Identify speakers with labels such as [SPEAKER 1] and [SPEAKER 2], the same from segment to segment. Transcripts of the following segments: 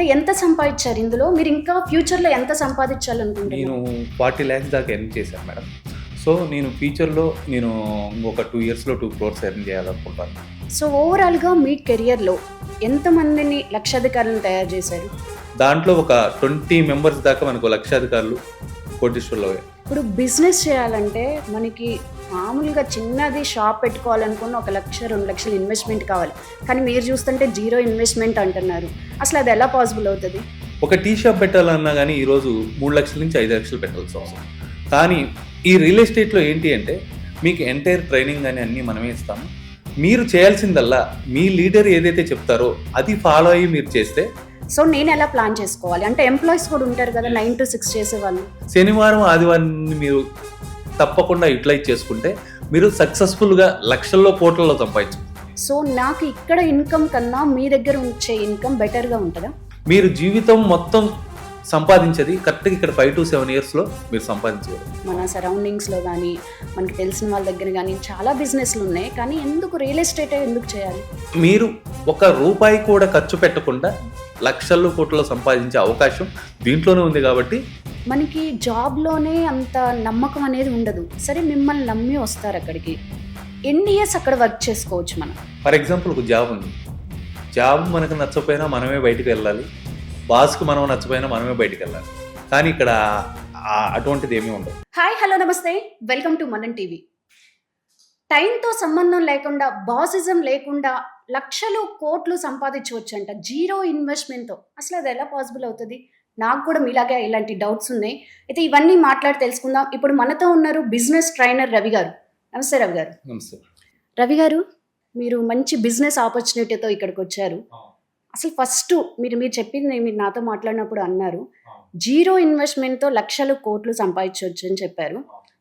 [SPEAKER 1] అంటే ఎంత సంపాదించారు ఇందులో? మీరు ఇంకా ఫ్యూచర్లో ఎంత సంపాదించాలనుకుంటున్నారు?
[SPEAKER 2] నేను ఫార్టీ ల్యాక్స్ దాకా ఎర్న్ చేశాను మేడం. సో నేను ఫ్యూచర్లో నేను ఒక టూ ఇయర్స్లో టూ క్రోర్స్ ఎర్న్ చేయాలనుకుంటాను
[SPEAKER 1] సో ఓవరాల్గా మీ కెరియర్లో ఎంతమందిని లక్షాధికారులను తయారు చేశారు?
[SPEAKER 2] దాంట్లో ఒక ట్వంటీ మెంబర్స్ దాకా మనకు లక్షాధికారులు కోటీశ్వర్లో
[SPEAKER 1] ఇప్పుడు బిజినెస్ చేయాలంటే మనకి మామూలుగా చిన్నది షాప్ పెట్టుకోవాలనుకున్న ఒక లక్ష రెండు లక్షలు ఇన్వెస్ట్మెంట్ కావాలి. కానీ మీరు చూస్తుంటే జీరో ఇన్వెస్ట్మెంట్ అంటున్నారు. అసలు అది ఎలా పాసిబుల్ అవుతుంది?
[SPEAKER 2] ఒక టీ షాప్ పెట్టాలన్నా కానీ ఈరోజు మూడు లక్షల నుంచి ఐదు లక్షలు పెట్టాల్సి అవసరం. కానీ ఈ రియల్ ఎస్టేట్లో ఏంటి అంటే మీకు ఎంటైర్ ట్రైనింగ్ అని అన్నీ మనమే ఇస్తాము. మీరు చేయాల్సిందల్లా మీ లీడర్ ఏదైతే చెప్తారో అది ఫాలో అయ్యి మీరు చేస్తే
[SPEAKER 1] సో నేను ఎలా ప్లాన్ చేసుకోవాలి? అంటే ఎంప్లాయీస్ కూడా ఉంటారు కదా నైన్ టు సిక్స్ చేసేవాళ్ళు.
[SPEAKER 2] శనివారం ఆదివారాన్ని మీరు తప్పకుండా యూటిలైజ్ చేసుకుంటే మీరు సక్సెస్ఫుల్గా లక్షల్లో కోట్లలో సంపాదించు
[SPEAKER 1] సో నాకు ఇక్కడ ఇన్కమ్ కన్నా మీ దగ్గర ఉంచే ఇన్కమ్ బెటర్గా ఉంటుందా?
[SPEAKER 2] మీరు జీవితం మొత్తం సంపాదించేది కరెక్ట్గా ఇక్కడ ఫైవ్ టు సెవెన్ ఇయర్స్లో మీరు సంపాదించగలరు
[SPEAKER 1] మన సరౌండింగ్స్లో కానీ మనకి తెలిసిన వాళ్ళ దగ్గర కానీ చాలా బిజినెస్లు ఉన్నాయి. కానీ ఎందుకు రియల్ ఎస్టేటే ఎందుకు చేయాలి?
[SPEAKER 2] మీరు ఒక రూపాయి కూడా ఖర్చు పెట్టకుండా లక్షల్లో కోట్లలో సంపాదించే అవకాశం దీంట్లోనే ఉంది కాబట్టి
[SPEAKER 1] మనకి జాబ్లోనే అంత నమ్మకం అనేది ఉండదు. సరే మిమ్మల్ని నమ్మి వస్తారు అక్కడికి. ఎన్ని ఇయర్స్ అక్కడ వర్క్ చేసుకోవచ్చు మనం?
[SPEAKER 2] ఫర్ ఎగ్జాంపుల్ ఒక జాబ్ ఉంది. జాబ్ మనకు నచ్చకపోయినా మనమే బయటికి వెళ్ళాలి. బాస్కి మనం నచ్చపోయినా మనమే బయటికి వెళ్ళాలి. కానీ ఇక్కడ అటువంటిది ఏమీ ఉండదు.
[SPEAKER 1] హాయ్ హలో నమస్తే. Welcome to Manan TV. టైంతో సంబంధం లేకుండా బాసిజం లేకుండా లక్షలు కోట్లు సంపాదించవచ్చు అంట జీరో ఇన్వెస్ట్మెంట్తో. అసలు అది ఎలా పాసిబుల్ అవుతుంది? నాకు కూడా మీలాగే ఇలాంటి డౌట్స్ ఉన్నాయి. అయితే ఇవన్నీ మాట్లాడి తెలుసుకుందాం. ఇప్పుడు మనతో ఉన్నారు బిజినెస్ ట్రైనర్ రవి గారు. నమస్తే రవి గారు.
[SPEAKER 2] నమస్తే.
[SPEAKER 1] రవి గారు మీరు మంచి బిజినెస్ ఆపర్చునిటీతో ఇక్కడికి వచ్చారు అసలు ఫస్ట్ మీరు మీరు చెప్పింది మీరు నాతో మాట్లాడినప్పుడు అన్నారు. జీరో ఇన్వెస్ట్మెంట్తో లక్షలు కోట్లు సంపాదించవచ్చు అని చెప్పారు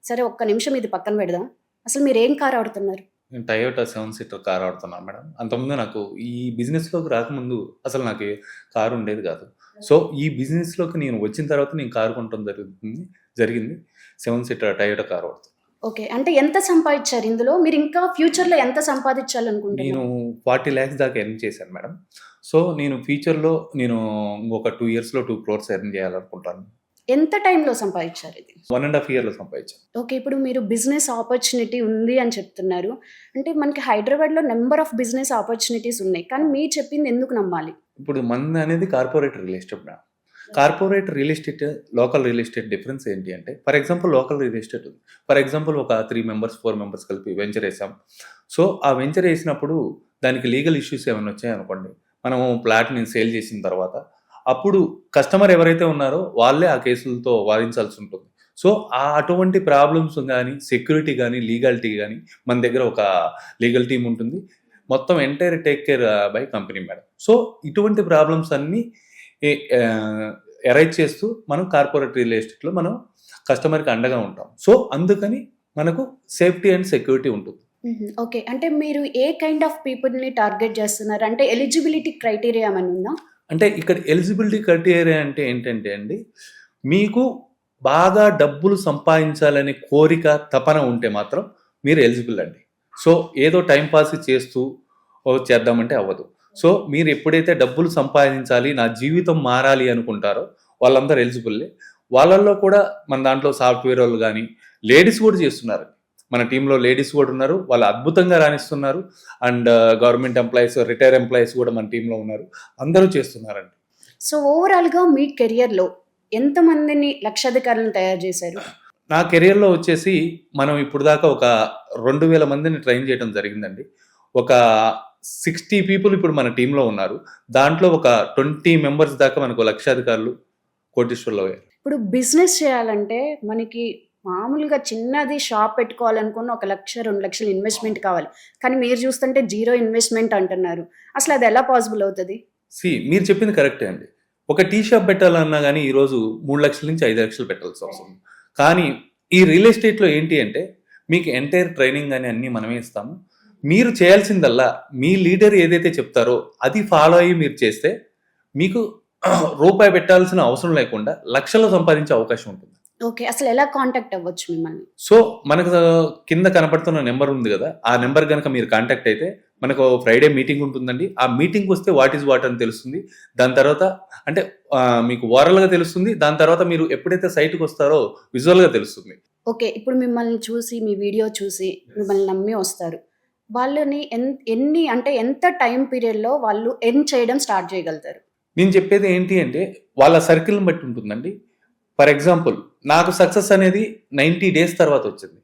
[SPEAKER 1] సరే ఒక్క నిమిషం ఇది పక్కన పెడదాం. అసలు మీరు ఏం కార్ ఆడుతున్నారు
[SPEAKER 2] నేను టయోటా సెవెన్ సీటర్ కార్ ఆడుతున్నాను మేడం. అంతకుముందు నాకు ఈ బిజినెస్లోకి రాకముందు అసలు నాకు కారు ఉండేది కాదు. సో ఈ బిజినెస్లోకి నేను వచ్చిన తర్వాత నేను కారు కొనడం జరుగుతుంది జరిగింది. సెవెన్ సీటర్ టయోటా కార్ ఆడుతాను
[SPEAKER 1] ఓకే. అంటే ఎంత సంపాదించారు ఇందులో? మీరు ఇంకా ఫ్యూచర్లో ఎంత సంపాదించాలనుకుంటున్నారు?
[SPEAKER 2] నేను ఫార్టీ ల్యాక్స్ దాకా ఎర్న్ చేశాను మేడం. సో నేను ఫ్యూచర్లో నేను ఒక టూ ఇయర్స్లో టూ క్రోర్స్ ఎర్న్ చేయాలనుకుంటాను.
[SPEAKER 1] ఎంత టైంలో సంపాదించారు ఇది?
[SPEAKER 2] వన్ అండ్ హాఫ్ ఇయర్లో సంపాదించాను.
[SPEAKER 1] ఓకే ఇప్పుడు మీరు బిజినెస్ ఆపర్చునిటీ ఉంది అని చెప్తున్నారు. అంటే మనకి హైదరాబాద్లో నెంబర్ ఆఫ్ బిజినెస్ ఆపర్చునిటీస్ ఉన్నాయి. కానీ మీరు చెప్పింది ఎందుకు నమ్మాలి?
[SPEAKER 2] ఇప్పుడు మన అనేది corporate real estate madam corporate real estate local real estate difference ఏంటి అంటే for example local real estate ఉంది. ఫర్ ఎగ్జాంపుల్ ఒక త్రీ మెంబర్స్ ఫోర్ మెంబర్స్ కలిపి వెంచర్ వేసాం సో ఆ వెంచర్ వేసినప్పుడు దానికి లీగల్ ఇష్యూస్ ఏమైనా వచ్చాయి అనుకోండి మనము ప్లాట్ని సేల్ చేసిన తర్వాత అప్పుడు కస్టమర్ ఎవరైతే ఉన్నారో వాళ్ళే ఆ కేసులతో వాదించాల్సి ఉంటుంది. సో ఆ అటువంటి ప్రాబ్లమ్స్ కానీ సెక్యూరిటీ కానీ లీగాలిటీ కానీ మన దగ్గర ఒక లీగల్ టీం ఉంటుంది. మొత్తం entire take care by company madam. So ఇటువంటి ప్రాబ్లమ్స్ అన్నీ ఎరైజ్ చేస్తూ మనం కార్పొరేట్ రియల్ ఎస్టేట్లో మనం కస్టమర్కి అండగా ఉంటాం. సో అందుకని మనకు సేఫ్టీ అండ్ సెక్యూరిటీ ఉంటుంది.
[SPEAKER 1] ఓకే. అంటే మీరు ఏ కైండ్ ఆఫ్ పీపుల్ని టార్గెట్ చేస్తున్నారు? అంటే ఎలిజిబిలిటీ క్రైటీరియా ఏమైనా ఉందా?
[SPEAKER 2] అంటే ఇక్కడ ఎలిజిబిలిటీ క్రైటీరియా అంటే ఏంటంటే అండి మీకు బాగా డబ్బులు సంపాదించాలనే కోరిక తపన ఉంటే మాత్రం మీరు ఎలిజిబుల్ అండి. సో ఏదో టైం పాస్ చేస్తూ చేద్దామంటే అవ్వదు. సో మీరు ఎప్పుడైతే డబ్బులు సంపాదించాలి నా జీవితం మారాలి అనుకుంటారో వాళ్ళందరూ ఎలిజిబుల్లే వాళ్ళల్లో కూడా మన దాంట్లో సాఫ్ట్వేర్ వాళ్ళు కానీ లేడీస్ కూడా చేస్తున్నారు మన టీంలో లేడీస్ కూడా ఉన్నారు. వాళ్ళు అద్భుతంగా రాణిస్తున్నారు. And government employees retire employees కూడా మన టీంలో ఉన్నారు. అందరూ చేస్తున్నారండి.
[SPEAKER 1] సో ఓవరాల్గా మీ కెరియర్లో ఎంతమందిని లక్షాధికారులను తయారు చేశారు?
[SPEAKER 2] నా కెరియర్లో వచ్చేసి మనం ఇప్పుడు దాకా ఒక రెండు వేల మందిని ట్రైన్ చేయడం జరిగిందండి. ఒక సిక్స్టీ పీపుల్ ఇప్పుడు మన టీంలో ఉన్నారు. దాంట్లో ఒక ట్వంటీ మెంబర్స్ దాకా మనకు లక్షాధికారులు కోటీశ్వర్లో అయ్యారు.
[SPEAKER 1] ఇప్పుడు బిజినెస్ చేయాలంటే మనకి మామూలుగా చిన్నది షాప్ పెట్టుకోవాలనుకున్న ఒక లక్ష రెండు లక్షలు ఇన్వెస్ట్మెంట్ కావాలి. కానీ మీరు చూస్తుంటే జీరో ఇన్వెస్ట్మెంట్ అంటున్నారు. అసలు అది ఎలా పాసిబుల్ అవుతుంది?
[SPEAKER 2] సి మీరు చెప్పింది కరెక్టే అండి. ఒక టీ షాప్ పెట్టాలన్నా కానీ ఈరోజు మూడు లక్షల నుంచి ఐదు లక్షలు పెట్టాల్సి అవసరం కానీ ఈ రియల్ ఎస్టేట్లో ఏంటి అంటే మీకు ఎంటైర్ ట్రైనింగ్ అని అన్నీ మనమే ఇస్తాము. మీరు చేయాల్సిందల్లా మీ లీడర్ ఏదైతే చెప్తారో అది ఫాలో అయ్యి మీరు చేస్తే మీకు రూపాయి పెట్టాల్సిన అవసరం లేకుండా లక్షలు సంపాదించే అవకాశం ఉంటుంది.
[SPEAKER 1] ఓకే అసలు ఎలా కాంటాక్ట్ అవ్వచ్చు మిమ్మల్ని?
[SPEAKER 2] సో మనకు కింద కనపడుతున్న నెంబర్ ఉంది కదా ఆ నెంబర్ కనుక మీరు కాంటాక్ట్ అయితే మనకు ఫ్రైడే మీటింగ్ ఉంటుందండి. ఆ మీటింగ్ వస్తే వాట్ ఈజ్ వాట్ అని తెలుస్తుంది. దాని తర్వాత అంటే మీకు ఓరల్గా తెలుస్తుంది. దాని తర్వాత మీరు ఎప్పుడైతే సైట్కి వస్తారో విజువల్గా తెలుస్తుంది.
[SPEAKER 1] ఓకే ఇప్పుడు మిమ్మల్ని చూసి మీ వీడియో చూసి మిమ్మల్ని నమ్మి వస్తారు. వాళ్ళని ఎన్ ఎన్ని అంటే ఎంత టైం పీరియడ్లో వాళ్ళు ఎన్ చేయడం స్టార్ట్ చేయగలుగుతారు?
[SPEAKER 2] నేను చెప్పేది ఏంటి అంటే వాళ్ళ సర్కిల్ని బట్టి ఉంటుందండి. ఫర్ ఎగ్జాంపుల్ నాకు సక్సెస్ అనేది నైంటీ డేస్ తర్వాత వచ్చింది.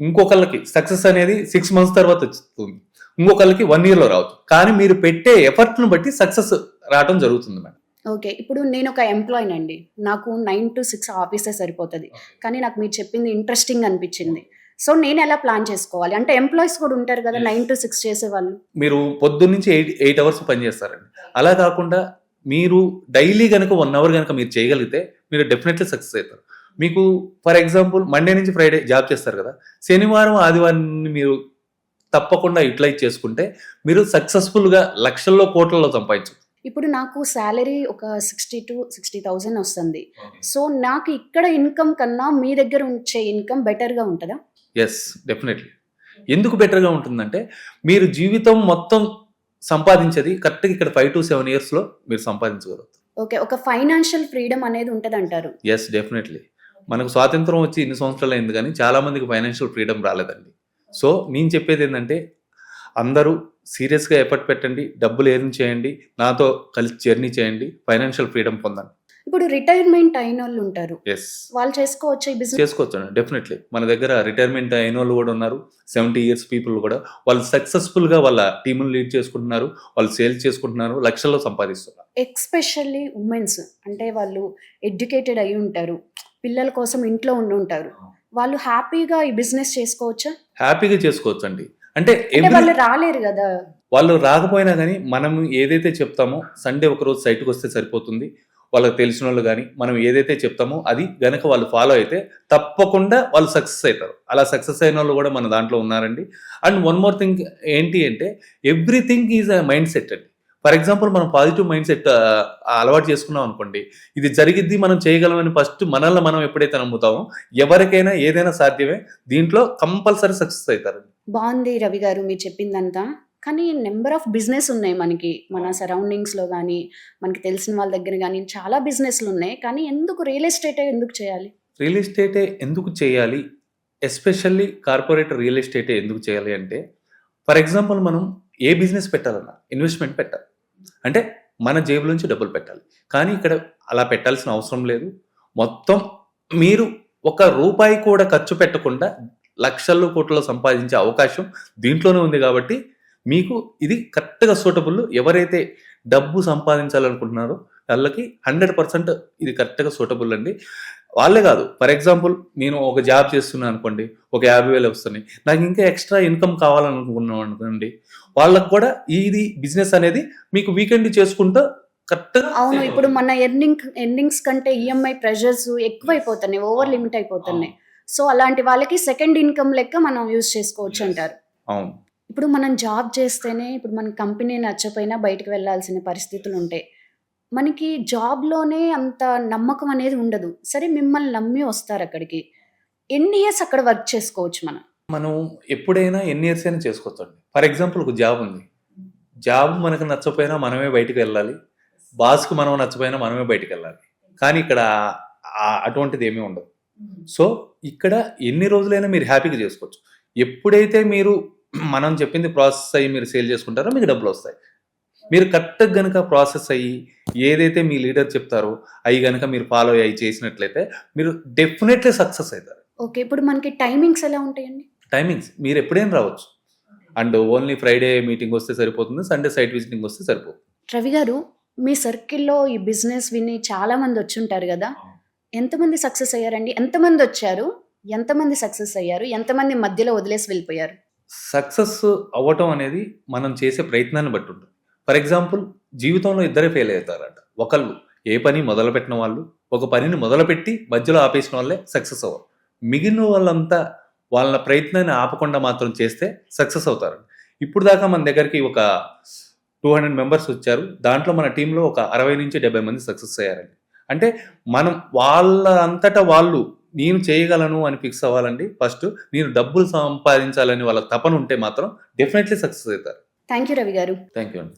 [SPEAKER 2] ఇంకొకళ్ళకి సక్సెస్ అనేది సిక్స్ మంత్స్ తర్వాత వస్తుంది ఇంకొకళ్ళకి వన్ ఇయర్లో రావచ్చు. కానీ మీరు పెట్టే ఎఫర్ట్ను బట్టి సక్సెస్ రావడం జరుగుతుంది మేడం.
[SPEAKER 1] ఓకే ఇప్పుడు నేను ఒక ఎంప్లాయ్ అండి నాకు నైన్ టు సిక్స్ ఆఫీసే సరిపోతుంది. కానీ నాకు మీరు చెప్పింది ఇంట్రెస్టింగ్ అనిపించింది. సో నేను ఎలా ప్లాన్ చేసుకోవాలి? అంటే ఎంప్లాయీస్ కూడా ఉంటారు కదా. నైన్ టు సిక్స్ చేసే వాళ్ళు
[SPEAKER 2] మీరు పొద్దున్న నుంచి ఎయిట్ ఎయిట్ అవర్స్ పనిచేస్తారండి అలా కాకుండా మీరు డైలీ కనుక వన్ అవర్ కనుక మీరు చేయగలిగితే మీరు డెఫినెట్లీ సక్సెస్ అవుతారు. మీకు ఫర్ ఎగ్జాంపుల్ మండే నుంచి ఫ్రైడే జాబ్ చేస్తారు కదా. శనివారం ఆదివారాన్ని మీరు తప్పకుండా యూటిలైజ్ చేసుకుంటే మీరు సక్సెస్ఫుల్గా లక్షల్లో కోట్లలో సంపాదించు.
[SPEAKER 1] ఇప్పుడు నాకు శాలరీ ఒక సిక్స్టీ టు సిక్స్టీ థౌజండ్ వస్తుంది. సో నాకు ఇక్కడ ఇన్కమ్ కన్నా మీ దగ్గర ఉంచే ఇన్కమ్ బెటర్గా ఉంటుందా?
[SPEAKER 2] ఎస్ డెఫినెట్లీ ఎందుకు బెటర్గా ఉంటుందంటే మీరు జీవితం మొత్తం సంపాదించేది కరెక్ట్గా ఇక్కడ ఫైవ్ టు సెవెన్ ఇయర్స్లో మీరు సంపాదించగలుగుతారు.
[SPEAKER 1] ఓకే ఒక ఫైనాన్షియల్ ఫ్రీడమ్ అనేది ఉంటుంది అంటారు
[SPEAKER 2] ఎస్ డెఫినెట్లీ మనకు స్వాతంత్రం వచ్చి ఇన్ని సంవత్సరాలు అయింది కానీ చాలా మందికి ఫైనాన్షియల్ ఫ్రీడమ్ రాలేదండి. సో నేను చెప్పేది ఏంటంటే అందరూ సీరియస్గా ఎఫర్ట్ పెట్టండి డబ్బులు ఎర్న్ చేయండి నాతో కలిసి జర్నీ చేయండి ఫైనాన్షియల్ ఫ్రీడమ్ పొందండి.
[SPEAKER 1] ఇప్పుడు రిటైర్మెంట్ అయిన వాళ్ళు ఉంటారు వాళ్ళు చేసుకోవచ్చు ఈ బిజినెస్
[SPEAKER 2] చేసుకోవచ్చు డెఫినెట్లీ మన దగ్గర రిటైర్మెంట్ అయిన వాళ్ళు కూడా ఉన్నారు. సెవెంటీ ఇయర్స్ పీపుల్ కూడా. వాళ్ళు సక్సెస్ఫుల్గా వాళ్ళ టీములు లీడ్ చేసుకుంటున్నారు. వాళ్ళు సేల్ చేసుకుంటున్నారు. లక్షల్లో సంపాదిస్తున్నారు.
[SPEAKER 1] ఎక్స్పెషల్లీ ఉమెన్స్ అంటే వాళ్ళు ఎడ్యుకేటెడ్ అయి ఉంటారు. పిల్లల కోసం ఇంట్లో ఉండి ఉంటారు. వాళ్ళు హ్యాపీగా ఈ బిజినెస్ చేసుకోవచ్చా?
[SPEAKER 2] హ్యాపీగా చేసుకోవచ్చు అండి అంటే
[SPEAKER 1] వాళ్ళు రాలేరు కదా.
[SPEAKER 2] వాళ్ళు రాకపోయినా కానీ మనం ఏదైతే చెప్తామో సండే ఒకరోజు సైట్కి వస్తే సరిపోతుంది. వాళ్ళకి తెలిసిన వాళ్ళు కానీ మనం ఏదైతే చెప్తామో అది గనక వాళ్ళు ఫాలో అయితే తప్పకుండా వాళ్ళు సక్సెస్ అవుతారు. అలా సక్సెస్ అయిన వాళ్ళు కూడా మన దాంట్లో ఉన్నారండి. అండ్ వన్ మోర్ థింగ్ ఏంటి అంటే everything is a mind set అండి. ఫర్ ఎగ్జాంపుల్ మనం పాజిటివ్ మైండ్ సెట్ అలవాటు చేసుకున్నాం అనుకోండి ఇది జరిగిద్ది మనం చేయగలమని ఫస్ట్ మనల్ని మనం ఎప్పుడైతే నమ్ముతామో ఎవరికైనా ఏదైనా సాధ్యమే దీంట్లో కంపల్సరీ సక్సెస్ అవుతారు
[SPEAKER 1] బాగుంది రవి గారు మీరు చెప్పిందంతా. కానీ నెంబర్ ఆఫ్ బిజినెస్ ఉన్నాయి మనకి మన సరౌండింగ్స్లో కానీ మనకి తెలిసిన వాళ్ళ దగ్గర కానీ చాలా బిజినెస్లు ఉన్నాయి. కానీ ఎందుకు రియల్ ఎస్టేట్ ఎందుకు చేయాలి?
[SPEAKER 2] రియల్ ఎస్టేటే ఎందుకు చేయాలి? ఎస్పెషల్లీ కార్పొరేట్ రియల్ ఎస్టేటే ఎందుకు చేయాలి అంటే ఫర్ ఎగ్జాంపుల్ మనం ఏ బిజినెస్ పెట్టాలన్నా ఇన్వెస్ట్మెంట్ పెట్టాలి. అంటే మన జేబులోంచి డబ్బులు పెట్టాలి. కానీ ఇక్కడ అలా పెట్టాల్సిన అవసరం లేదు. మొత్తం మీరు ఒక రూపాయి కూడా ఖర్చు పెట్టకుండా లక్షల్లో కోట్లలో సంపాదించే అవకాశం దీంట్లోనే ఉంది కాబట్టి మీకు ఇది కరెక్ట్గా సూటబుల్ ఎవరైతే డబ్బు సంపాదించాలనుకుంటున్నారో వాళ్ళకి హండ్రెడ్ పర్సెంట్ ఇది కరెక్ట్గా సూటబుల్ అండి. వాళ్ళే కాదు ఫర్ ఎగ్జాంపుల్ నేను ఒక జాబ్ చేస్తున్నాను అనుకోండి ఒక యాభై వేలు వస్తున్నాయి నాకు ఇంకా ఎక్స్ట్రా ఇన్కమ్ కావాలనుకున్నాం అనుకోండి వాళ్ళకి కూడా ఇది బిజినెస్ అనేది మీకు వీకెండ్ చేసుకుంటూ కరెక్ట్గా
[SPEAKER 1] అవును ఇప్పుడు మన ఎర్నింగ్ ఎర్నింగ్స్ కంటే ఈఎంఐ ప్రెషర్స్ ఎక్కువైపోతున్నాయి ఓవర్ లిమిట్ అయిపోతున్నాయి. సో అలాంటి వాళ్ళకి సెకండ్ ఇన్కమ్ లెక్క మనం యూజ్ చేసుకోవచ్చు అంటారు.
[SPEAKER 2] అవును.
[SPEAKER 1] ఇప్పుడు మనం జాబ్ చేస్తేనే ఇప్పుడు మన కంపెనీ నచ్చపోయినా బయటకు వెళ్ళాల్సిన పరిస్థితులు ఉంటాయి మనకి జాబ్లోనే అంత నమ్మకం అనేది ఉండదు. సరే మిమ్మల్ని నమ్మి వస్తారు అక్కడికి. ఎన్ని ఇయర్స్ అక్కడ వర్క్ చేసుకోవచ్చు మనం?
[SPEAKER 2] మనం ఎప్పుడైనా ఎన్ని ఇయర్స్ అయినా చేసుకోవచ్చండి. ఫర్ ఎగ్జాంపుల్ ఒక జాబ్ ఉంది. జాబ్ మనకు నచ్చపోయినా మనమే బయటికి వెళ్ళాలి. బాస్కి మనం నచ్చపోయినా మనమే బయటికి వెళ్ళాలి. కానీ ఇక్కడ అటువంటిది ఏమీ ఉండదు. సో ఇక్కడ ఎన్ని రోజులైనా మీరు హ్యాపీగా చేసుకోవచ్చు. ఎప్పుడైతే మీరు మనం చెప్పింది ప్రాసెస్ అయ్యి మీరు సేల్ చేసుకుంటారో మీకు డబ్బులు వస్తాయి. మీరు కరెక్ట్గా గనుక ప్రాసెస్ అయ్యి ఏదైతే మీ లీడర్ చెప్తారో అవి గనుక మీరు ఫాలో అయ్యి చేసినట్లయితే మీరు డెఫినెట్లీ సక్సెస్ అవుతారు.
[SPEAKER 1] ఓకే ఇప్పుడు మనకి టైమింగ్స్ ఎలా ఉంటాయండి?
[SPEAKER 2] టైమింగ్స్ మీరు ఎప్పుడైనా రావచ్చు. అండ్ ఓన్లీ ఫ్రైడే మీటింగ్ వస్తే సరిపోతుంది సండే సైట్ విజిటింగ్ వస్తే సరిపోతుంది.
[SPEAKER 1] రవి గారు మీ సర్కిల్లో ఈ బిజినెస్ విని చాలా మంది వచ్చి ఉంటారు కదా? ఎంతమంది సక్సెస్ అయ్యారండి? ఎంతమంది వచ్చారు? ఎంతమంది సక్సెస్ అయ్యారు? ఎంతమంది మధ్యలో వదిలేసి వెళ్ళిపోయారు?
[SPEAKER 2] సక్సెస్ అవ్వటం అనేది మనం చేసే ప్రయత్నాన్ని బట్టి ఉంటుంది. ఫర్ ఎగ్జాంపుల్ జీవితంలో ఇద్దరే ఫెయిల్ అవుతారట. ఒకళ్ళు ఏ పని మొదలుపెట్టిన వాళ్ళు ఒక పనిని మొదలుపెట్టి మధ్యలో ఆపేసిన వాళ్ళే సక్సెస్ అవ్వరు. మిగిలిన వాళ్ళంతా వాళ్ళ ప్రయత్నాన్ని ఆపకుండా మాత్రం చేస్తే సక్సెస్ అవుతారు. ఇప్పుడు దాకా మన దగ్గరికి ఒక టూ హండ్రెడ్ మెంబర్స్ వచ్చారు. దాంట్లో మన టీంలో ఒక అరవై నుంచి డెబ్బై మంది సక్సెస్ అయ్యారండి. అంటే మనం వాళ్ళ అంతటా వాళ్ళు నేను చేయగలను అని ఫిక్స్ అవ్వాలండి. ఫస్ట్ నేను డబ్బులు సంపాదించాలని వాళ్ళ తపన ఉంటే మాత్రం డెఫినెట్లీ సక్సెస్ అవుతారు.
[SPEAKER 1] థ్యాంక్ యూ రవి గారు.
[SPEAKER 2] థ్యాంక్ యూ అండి.